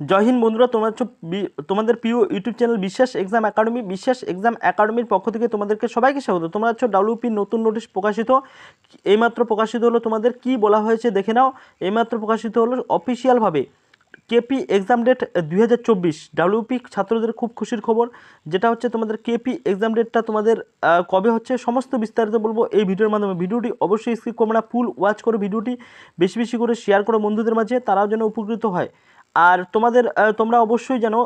জয় হিন্দ বন্ধুরা, তোমরা তোমাদের প্রিয় YouTube channel Biswas exam academy, Biswas exam একাডেমির পক্ষ থেকে তোমাদেরকে সবাইকে স্বাগত। তোমরা হচ্ছে ডাব্লিউপি নতুন নোটিশ প্রকাশিত। এইমাত্র প্রকাশিত হলো তোমাদের কি বলা হয়েছে দেখে নাও। এইমাত্র প্রকাশিত হলো অফিসিয়ালভাবে কেপি এক্সাম ডেট দুই হাজার চব্বিশ, ডাব্লিউপি ছাত্রদের খুব খুশির খবর। যেটা হচ্ছে তোমাদের কেপি এক্সাম ডেটটা তোমাদের কবে হচ্ছে সমস্ত বিস্তারিত বলব এই ভিডিওর মাধ্যমে। ভিডিওটি অবশ্যই স্কিপ করবে না ফুল ওয়াচ করো। ভিডিওটি বেশি বেশি করে শেয়ার করো বন্ধুদের মাঝে, তারাও যেন উপকৃত হয়। আর তোমাদের তোমরা অবশ্যই জানো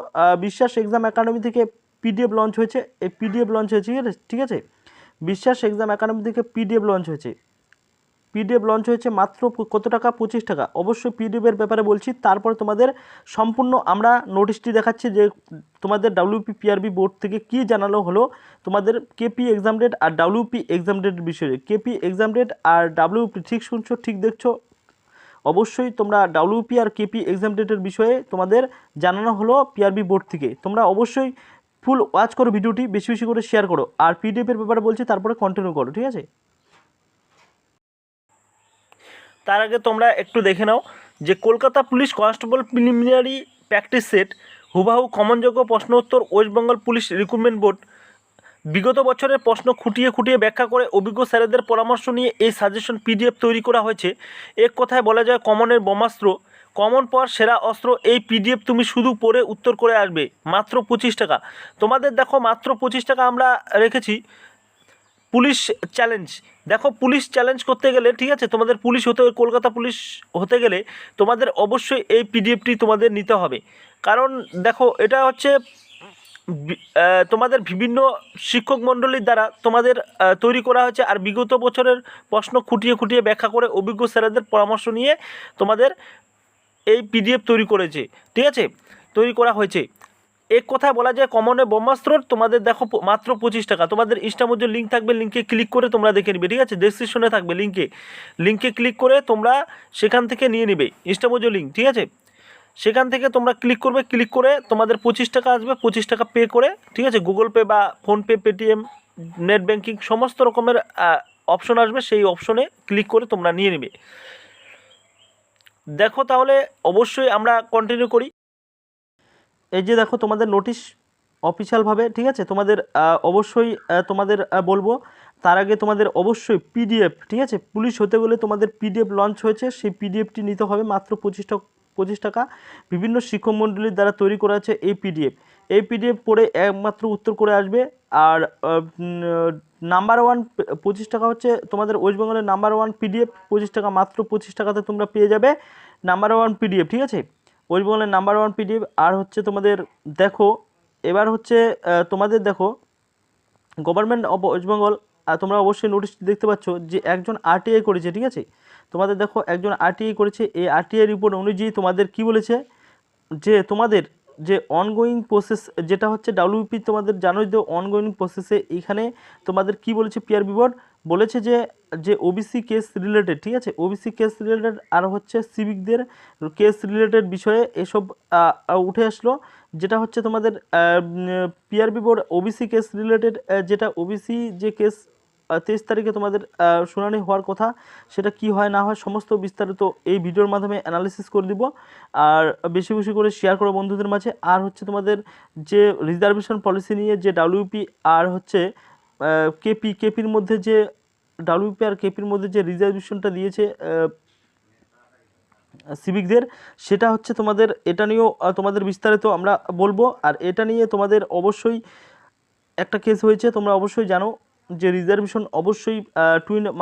বিশ্বাস এক্সাম একাডেমি থেকে পিডিএফ লঞ্চ হয়েছে। এই পিডিএফ লঞ্চ হয়েছে, ঠিক আছে? বিশ্বাস এক্সাম একাডেমি থেকে পিডিএফ লঞ্চ হয়েছে। পিডিএফ লঞ্চ হয়েছে মাত্র কত টাকা? পঁচিশ টাকা। অবশ্যই পিডিএফের ব্যাপারে বলছি, তারপর তোমাদের সম্পূর্ণ আমরা নোটিশটি দেখাচ্ছি যে তোমাদের ডাব্লিউপি পিআরবি বোর্ড থেকে কি জানালো হলো, তোমাদের কেপি এক্সাম ডেট আর ডাব্লিউপি এক্সাম ডেট বিষয়ে। কেপি এক্সাম ডেট আর ডাব্লিউপি ঠিক শুনছো, ঠিক দেখছ অবশ্যই তোমরা ডাব্লিউপি আর কেপি এক্সাম ডেটের বিষয়ে তোমাদের জানানো হলো পিআরবি বোর্ড থেকে। তোমরা অবশ্যই ফুল ওয়াচ করো ভিডিওটি, বেশি বেশি করে শেয়ার করো আর পিডিএফের ব্যাপারে বলছি, তারপরে কন্টিনিউ করো, ঠিক আছে? তার আগে তোমরা একটু দেখে নাও যে Kolkata police constable preliminary practice set হুবাহু কমনযোগ্য প্রশ্ন উত্তর West Bengal police recruitment board বিগত বছরের প্রশ্ন খুঁটিয়ে খুঁটিয়ে ব্যাখ্যা করে অভিজ্ঞ স্যারেদের পরামর্শ নিয়ে এই সাজেশন পিডিএফ তৈরি করা হয়েছে। এক কথায় বলা যায়, কমনের বোমাস্ত্র কমন পাওয়ার সেরা অস্ত্র, এই পিডিএফ তুমি শুধু পড়ে উত্তর করে আসবে, মাত্র পঁচিশ টাকা। তোমাদের দেখো, মাত্র পঁচিশ টাকা আমরা রেখেছি পুলিশ চ্যালেঞ্জ দেখো, পুলিশ চ্যালেঞ্জ করতে গেলে, ঠিক আছে, তোমাদের পুলিশ হতে, কলকাতা পুলিশ হতে গেলে তোমাদের অবশ্যই এই পিডিএফটি তোমাদের নিতে হবে। কারণ দেখো, এটা হচ্ছে তোমাদের বিভিন্ন শিক্ষক মণ্ডলীর দ্বারা তোমাদের তৈরি করা হয়েছে আর বিগত বছরের প্রশ্ন খুঁটিয়ে খুঁটিয়ে ব্যাখ্যা করে অভিজ্ঞ স্যারেদের পরামর্শ নিয়ে তোমাদের এই পিডিএফ তৈরি করেছে। ঠিক আছে? তৈরি করা হয়েছে। এক কথায় বলা যায়, কমনে ব্রহ্মাস্ত্র, তোমাদের দেখো মাত্র পঁচিশ টাকা। তোমাদের ইনস্টামধ্যে লিঙ্ক থাকবে লিঙ্কে ক্লিক করে তোমরা দেখে নিবে। ঠিক আছে? ডেসক্রিপশনে থাকবে লিঙ্কে লিঙ্কে ক্লিক করে তোমরা সেখান থেকে নিয়ে নিবে। ইনস্টামোজো লিঙ্ক ঠিক আছে? সেখান থেকে তোমরা ক্লিক করবে ক্লিক করে তোমাদের পঁচিশ টাকা আসবে, পঁচিশ টাকা পে করে, ঠিক আছে? গুগল পে বা ফোনপে পেটিএম নেট ব্যাঙ্কিং সমস্ত রকমের অপশন আসবে, সেই অপশনে ক্লিক করে তোমরা নিয়ে নেবে। দেখো তাহলে অবশ্যই আমরা কন্টিনিউ করি। এই যে দেখো তোমাদের নোটিশ অফিসিয়ালভাবে ঠিক আছে? তোমাদের অবশ্যই তোমাদের বলব, তার আগে তোমাদের অবশ্যই পিডিএফ ঠিক আছে? পুলিশ হতে গেলে তোমাদের পিডিএফ লঞ্চ হয়েছে, সেই পিডিএফটি নিতে হবে মাত্র পঁচিশ টাকা পঁচিশ টাকা। বিভিন্ন শিক্ষক মণ্ডলীর দ্বারা তৈরি করা আছে এই পিডিএফ এই পিডিএফ পড়ে একমাত্র উত্তর করে আসবে। আর নাম্বার ওয়ান পঁচিশ টাকা হচ্ছে তোমাদের ওয়েস্ট বেঙ্গলের নাম্বার ওয়ান পিডিএফ পঁচিশ টাকা, মাত্র পঁচিশ টাকাতে তোমরা পেয়ে যাবে নাম্বার ওয়ান পিডিএফ ঠিক আছে? ওয়েস্ট বেঙ্গলের নাম্বার ওয়ান পিডিএফ আর হচ্ছে তোমাদের, দেখো, এবার হচ্ছে তোমাদের দেখো গভর্নমেন্ট অফ ওয়েস্ট বেঙ্গল তোমরা অবশ্যই নোটিশ দেখতে পাচ্ছ যে একজন আরটিআই করেছে, ঠিক আছে? তোমাদের দেখো, একজন আরটিআই করেছে, এই আরটিআই রিপোর্ট অনুযায়ী তোমাদের কি বলেছে? যে তোমাদের যে অনগোয়িং প্রসেস যেটা হচ্ছে ডাব্লিউপি তোমাদের জানোই তো অনগোয়িং প্রসেসে এখানে তোমাদের কি বলেছে পিআরবি বোর্ড বলেছে যে যে ওবিসি কেস রিলেটেড ঠিক আছে? ওবিসি কেস রিলেটেড আর হচ্ছে সিভিকদের কেস রিলেটেড বিষয়ে এসব উঠে আসলো, যেটা হচ্ছে তোমাদের PRB board OBC case related যেটা ওবিসি যে কেস তেইশ তারিখে তোমাদের শুনানি হওয়ার কথা। সেটা কি হয়, না হয়, সমস্ত বিস্তারিত এই ভিডিওর মাধ্যমে অ্যানালিসিস করে দিব। আর বেশি বেশি করে শেয়ার করো বন্ধুদের মাঝে। আর হচ্ছে তোমাদের যে রিজার্ভেশন পলিসি নিয়ে যে ডাব্লিউপি আর হচ্ছে কেপি কেপির মধ্যে যে ডাব্লিউপি আর কেপির মধ্যে যে রিজার্ভেশনটা দিয়েছে সিভিকদের সেটা হচ্ছে তোমাদের, এটা নিয়েও তোমাদের বিস্তারিত আমরা বলব। আর এটা নিয়ে তোমাদের অবশ্যই একটা কেস হয়েছে, তোমরা অবশ্যই জানো। যে রিজার্ভেশন অবশ্যই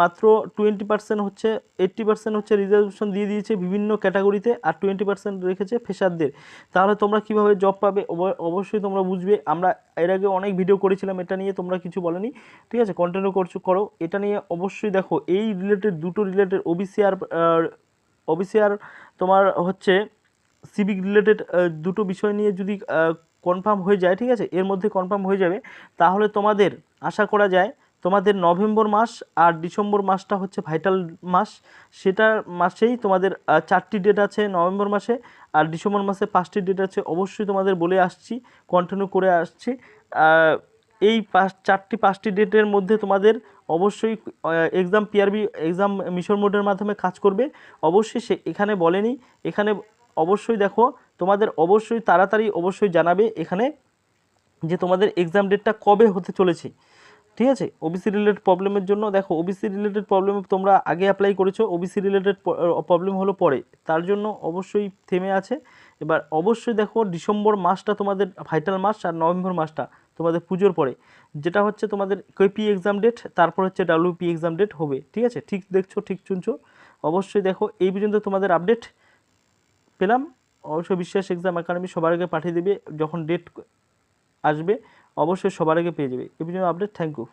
মাত্র টোয়েন্টি পার্সেন্ট হচ্ছে এইট্টি পার্সেন্ট হচ্ছে রিজার্ভেশন দিয়ে দিয়েছে বিভিন্ন ক্যাটাগরিতে আর টোয়েন্টি পার্সেন্ট রেখেছে ফেসারদের তাহলে তোমরা কীভাবে জব পাবে? অবশ্যই তোমরা বুঝবে। আমরা এর আগে অনেক ভিডিও করেছিলাম, এটা নিয়ে তোমরা কিছু বলেনি। ঠিক আছে? কন্টিনিউ করছ, করো। এটা নিয়ে অবশ্যই দেখো, এই রিলেটেড দুটো রিলেটেড ওবিসি আর ওবিসি আর তোমার হচ্ছে সিভিক রিলেটেড দুটো বিষয় নিয়ে যদি কনফার্ম হয়ে যায়, ঠিক আছে? এর মধ্যে কনফার্ম হয়ে যাবে। তাহলে তোমাদের আশা করা যায় তোমাদের নভেম্বর মাস আর ডিসেম্বর মাসটা হচ্ছে ভাইটাল মাস। সেটা মাসেই তোমাদের চারটি ডেট আছে নভেম্বর মাসে আর ডিসেম্বর মাসে পাঁচটি ডেট আছে। অবশ্যই তোমাদের বলে আসছি কন্টিনিউ করে আসছি। এই পাঁচ, চারটি, পাঁচটি ডেটের মধ্যে তোমাদের অবশ্যই এক্সাম পিআরবি এক্সাম মিশন মোডের মাধ্যমে কাজ করবে। অবশ্যই সে, এখানে বলেনি। এখানে অবশ্যই দেখো, তোমাদের অবশ্যই তাড়াতাড়ি অবশ্যই জানাবে এখানে যে তোমাদের এক্সাম ডেটটা কবে হতে চলেছে। ঠিক আছে? ওবিসি রিলেটেড প্রবলেমের জন্য দেখো ওবিসি রিলেটেড প্রবলেম তোমরা আগে অ্যাপ্লাই করেছ ওবিসি রিলেটেড প্রবলেম হলো পরে। তার জন্য অবশ্যই থেমে আছে। এবার অবশ্যই দেখো, ডিসেম্বর মাসটা তোমাদের ভাইটাল মাস আর নভেম্বর মাসটা তোমাদের পুজোর পরে। যেটা হচ্ছে তোমাদের কেপি এক্সাম ডেট তারপর হচ্ছে ডাব্লিউপি এক্সাম ডেট হবে। ঠিক আছে? ঠিক দেখছ, ঠিক শুনছো? অবশ্যই দেখো, এই পর্যন্ত তোমাদের আপডেট পেলাম। অবশ্যই বিশ্বাস এক্সাম একাডেমি সবার আগে পাঠিয়ে দেবে, যখন ডেট আসবে। অবশ্যই সবার আগে পেয়ে যাবে। এই ভিডিও আপডেট থ্যাংক ইউ